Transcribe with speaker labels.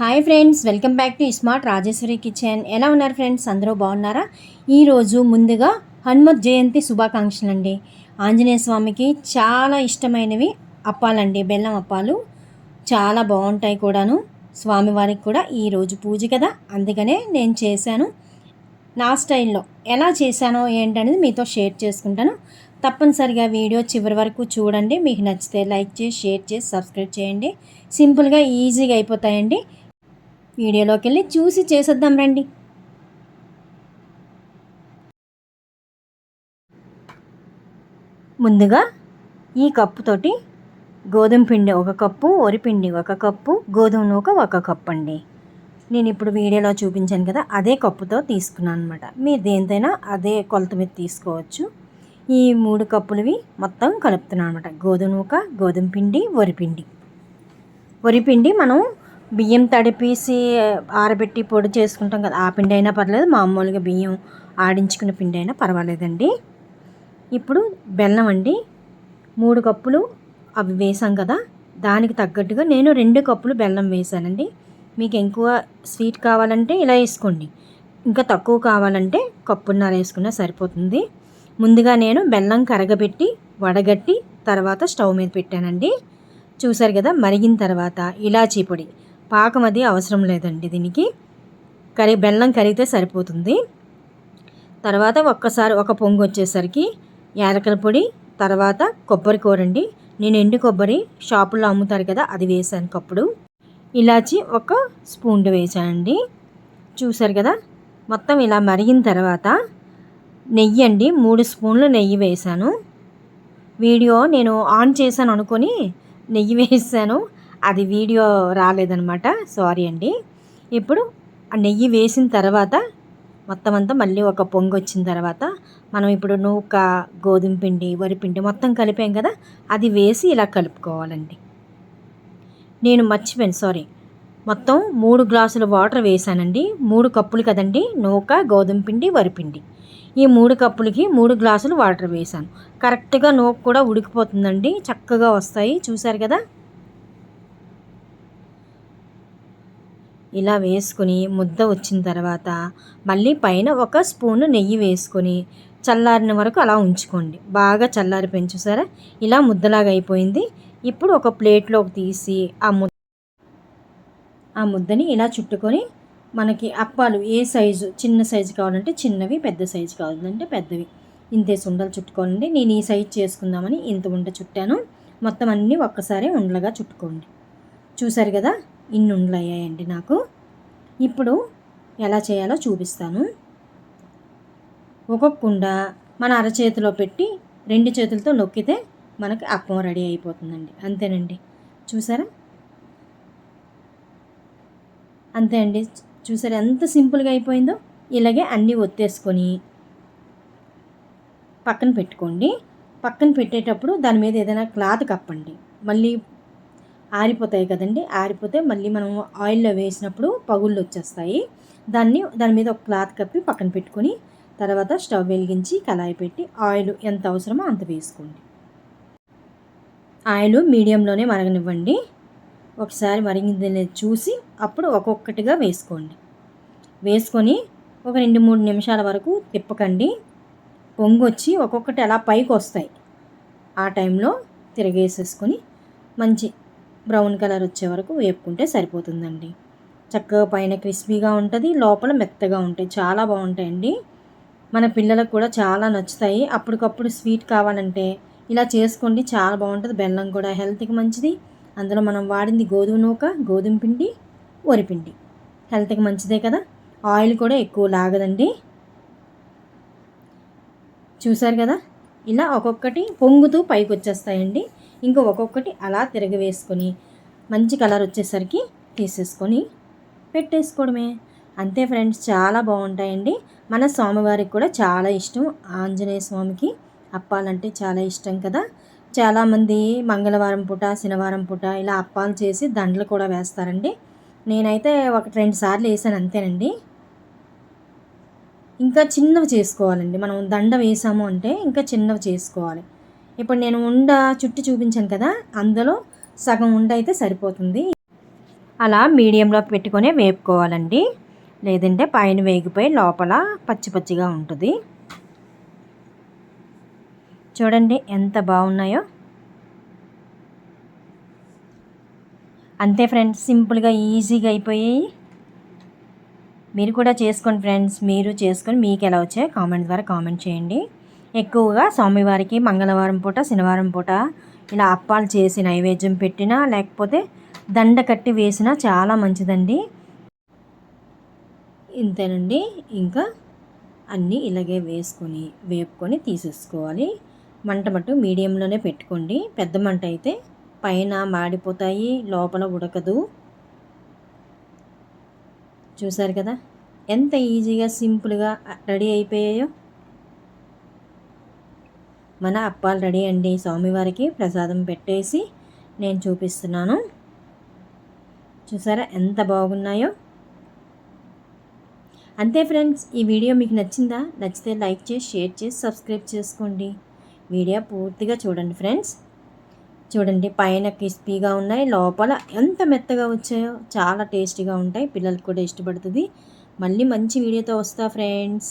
Speaker 1: Hi friends welcome back to smart Rajeshwari kitchen ఎలా ఉన్నారు friends అందరూ బాగున్నారా? ఈరోజు ముందుగా హనుమత్ జయంతి శుభాకాంక్షలు అండి ఆంజనేయ స్వామికి చాలా ఇష్టమైనవి అప్పాలండి. బెల్లం అప్పాలు చాలా బాగుంటాయి కూడాను. స్వామివారికి కూడా ఈరోజు పూజ కదా. అందుకనే నేను చేశాను. నా స్టైల్లో ఎలా చేశానో ఏంటనేది మీతో షేర్ చేసుకుంటాను. తప్పనిసరిగా వీడియో చివరి వరకు చూడండి. మీకు నచ్చితే లైక్ చేసి షేర్ చేసి సబ్స్క్రైబ్ చేయండి. సింపుల్గా ఈజీగా అయిపోతాయండి. వీడియోలోకి వెళ్ళి చూసి చేసేద్దాం రండి. ముందుగా ఈ కప్పుతోటి గోధుమ పిండి ఒక కప్పు వరిపిండి ఒక కప్పు గోధుమ నూక ఒక కప్పు అండి. నేను ఇప్పుడు వీడియోలో చూపించాను కదా అదే కప్పుతో తీసుకున్నాను అనమాట మీరు దేనితైనా అదే కొలత మీద తీసుకోవచ్చు. ఈ మూడు కప్పులవి మొత్తం కలుపుతున్నాను అనమాట గోధుమ నూక గోధుమ పిండి వరిపిండి వరిపిండి మనం బియ్యం తడిపేసి ఆరబెట్టి పొడి చేసుకుంటాం కదా. ఆ పిండి అయినా పర్లేదు మామూలుగా బియ్యం ఆడించుకున్న పిండి అయినా పర్వాలేదండి. ఇప్పుడు బెల్లం అండి. మూడు కప్పులు అవి వేసాం కదా. దానికి తగ్గట్టుగా నేను రెండు కప్పులు బెల్లం వేసానండి. మీకు ఎక్కువ స్వీట్ కావాలంటే ఇలా వేసుకోండి. ఇంకా తక్కువ కావాలంటే కప్పున్నర వేసుకున్నా సరిపోతుంది. ముందుగా నేను బెల్లం కరగబెట్టి వడగట్టి తర్వాత స్టవ్ మీద పెట్టానండి. చూసారు కదా మరిగిన తర్వాత ఇలాచీ పొడి. పాకం అది అవసరం లేదండి దీనికి. కరి బెల్లం కరిగితే సరిపోతుంది. తర్వాత ఒక్కసారి ఒక పొంగు వచ్చేసరికి యాలకల పొడి తర్వాత కొబ్బరి కూరండి. నేను ఎండు కొబ్బరి షాపుల్లో అమ్ముతారు కదా అది వేసాను కప్పుడు ఇలాచి ఒక స్పూన్ వేసానండి. చూసారు కదా మొత్తం ఇలా మరిగిన తర్వాత నెయ్యి అండి మూడు స్పూన్లు నెయ్యి వేసాను. వీడియో నేను ఆన్ చేశాను అనుకొని నెయ్యి వేసాను. అది వీడియో రాలేదనమాట సారీ అండి. ఇప్పుడు ఆ నెయ్యి వేసిన తర్వాత మొత్తం అంతా మళ్ళీ ఒక పొంగు వచ్చిన తర్వాత మనం ఇప్పుడు నూక గోధుమ పిండి వరిపిండి మొత్తం కలిపాం కదా అది వేసి ఇలా కలుపుకోవాలండి. నేను మర్చిపోయాను సారీ మొత్తం మూడు గ్లాసుల వాటర్ వేసానండి. మూడు కప్పులు కదండి నూక గోధుమ పిండి వరిపిండి ఈ మూడు కప్పులకి మూడు గ్లాసులు వాటర్ వేసాను. కరెక్ట్గా నూక కూడా ఉడికిపోతుందండి చక్కగా వస్తాయి చూసారు కదా? ఇలా వేసుకుని ముద్ద వచ్చిన తర్వాత మళ్ళీ పైన ఒక స్పూన్ నెయ్యి వేసుకొని చల్లారిన వరకు అలా ఉంచుకోండి. బాగా చల్లారి పెంచుసారా ఇలా ముద్దలాగా అయిపోయింది. ఇప్పుడు ఒక ప్లేట్లోకి తీసి ఆ ముద్ద ఆ ముద్దని ఇలా చుట్టుకొని మనకి అప్పాలు ఏ సైజు చిన్న సైజు కావాలంటే చిన్నవి పెద్ద సైజు కావాలంటే పెద్దవి. ఇంతే ఉండలు చుట్టుకోవాలండి నేను ఈ సైజు చేసుకుందామని ఇంత ఉండ చుట్టాను. మొత్తం అన్నీ ఒక్కసారి ఉండలుగా చుట్టుకోండి. చూసారు కదా? ఇన్ని ఉండలు అయ్యాయండి నాకు. ఇప్పుడు ఎలా చేయాలో చూపిస్తాను. ఒక్కొక్క మన అరచేతిలో పెట్టి రెండు చేతులతో నొక్కితే మనకి అప్పం రెడీ అయిపోతుందండి. అంతేనండి. చూసారా? అంతే అండి. చూసారా ఎంత సింపుల్గా అయిపోయిందో? ఇలాగే అన్నీ ఒత్తేసుకొని పక్కన పెట్టుకోండి. పక్కన పెట్టేటప్పుడు దాని మీద ఏదైనా క్లాత్ కప్పండి. మళ్ళీ ఆరిపోతాయి కదండి. ఆరిపోతే మళ్ళీ మనం ఆయిల్లో వేసినప్పుడు పగుళ్ళు వచ్చేస్తాయి. దాన్ని దాని మీద ఒక క్లాత్ కప్పి పక్కన పెట్టుకొని తర్వాత స్టవ్ వెలిగించి కళాయి పెట్టి ఆయిల్ ఎంత అవసరమో అంత వేసుకోండి. ఆయిల్ మీడియంలోనే మరగనివ్వండి. ఒకసారి మరిగింది చూసి అప్పుడు ఒక్కొక్కటిగా వేసుకోండి. వేసుకొని ఒక రెండు మూడు నిమిషాల వరకు తిప్పకండి. పొంగొచ్చి ఒక్కొక్కటి అలా పైకి వస్తాయి ఆ టైంలో తిరగేసేసుకొని మంచి బ్రౌన్ కలర్ వచ్చే వరకు వేపుకుంటే సరిపోతుందండి. చక్కగా పైన క్రిస్పీగా ఉంటుంది లోపల మెత్తగా ఉంటాయి. చాలా బాగుంటాయండి. మన పిల్లలకు కూడా చాలా నచ్చుతాయి. అప్పటికప్పుడు స్వీట్ కావాలంటే ఇలా చేసుకోండి చాలా బాగుంటుంది. బెల్లం కూడా హెల్త్కి మంచిది. అందులో మనం వాడింది గోధుమ నూక గోధుమ పిండి వరిపిండి హెల్త్కి మంచిదే కదా? ఆయిల్ కూడా ఎక్కువ లాగదండి. చూసారు కదా? ఇలా ఒక్కొక్కటి పొంగుతూ పైకి వచ్చేస్తాయండి ఇంకా ఒక్కొక్కటి అలా తిరగవేసుకొని మంచి కలర్ వచ్చేసరికి తీసేసుకొని పెట్టేసుకోవడమే. అంతే ఫ్రెండ్స్ చాలా బాగుంటాయండి. మన స్వామివారికి కూడా చాలా ఇష్టం. ఆంజనేయ స్వామికి అప్పాలంటే చాలా ఇష్టం కదా. చాలామంది మంగళవారం పూట శనివారం పూట ఇలా అప్పాలు చేసి దండలు కూడా వేస్తారండి. నేనైతే ఒకటి రెండు సార్లు వేసాను అంతేనండి. ఇంకా చిన్నవి చేసుకోవాలండి. మనం దండ వేసాము అంటే ఇంకా చిన్నవి చేసుకోవాలి. ఇప్పుడు నేను ఉండ చుట్టి చూపించాను కదా అందులో సగం ఉండ అయితే సరిపోతుంది. అలా మీడియంలో పెట్టుకొని వేపుకోవాలండి లేదంటే పైన వేగిపోయి లోపల పచ్చి పచ్చిగా ఉంటుంది. చూడండి ఎంత బాగున్నాయో. అంతే ఫ్రెండ్స్ సింపుల్గా ఈజీగా అయిపోయాయి. మీరు కూడా చేసుకోండి ఫ్రెండ్స్ మీరు చేసుకొని మీకు ఎలా వచ్చాయో కామెంట్ ద్వారా కామెంట్ చేయండి. ఎక్కువగా స్వామివారికి మంగళవారం పూట శనివారం పూట ఇలా అప్పాలు చేసి నైవేద్యం పెట్టినా లేకపోతే దండ కట్టి వేసినా చాలా మంచిదండి. ఇంతేనండి. ఇంకా అన్నీ ఇలాగే వేసుకొని వేపుకొని తీసేసుకోవాలి. మంట మట్టు మీడియంలోనే పెట్టుకోండి. పెద్ద మంట అయితే పైన మాడిపోతాయి లోపల ఉడకదు. చూసారు కదా? ఎంత ఈజీగా సింపుల్గా రెడీ అయిపోయాయో. మన అప్పాలు రెడీ అండి. స్వామివారికి ప్రసాదం పెట్టేసి నేను చూపిస్తున్నాను. చూసారా ఎంత బాగున్నాయో? అంతే ఫ్రెండ్స్ ఈ వీడియో మీకు నచ్చిందా? నచ్చితే లైక్ చేసి షేర్ చేసి సబ్స్క్రైబ్ చేసుకోండి. వీడియో పూర్తిగా చూడండి ఫ్రెండ్స్. చూడండి పైన క్రిస్పీగా ఉన్నాయి. లోపల ఎంత మెత్తగా వచ్చాయో చాలా టేస్టీగా ఉంటాయి. పిల్లలకు కూడా ఇష్టపడుతుంది. మళ్ళీ మంచి వీడియోతో వస్తా friends.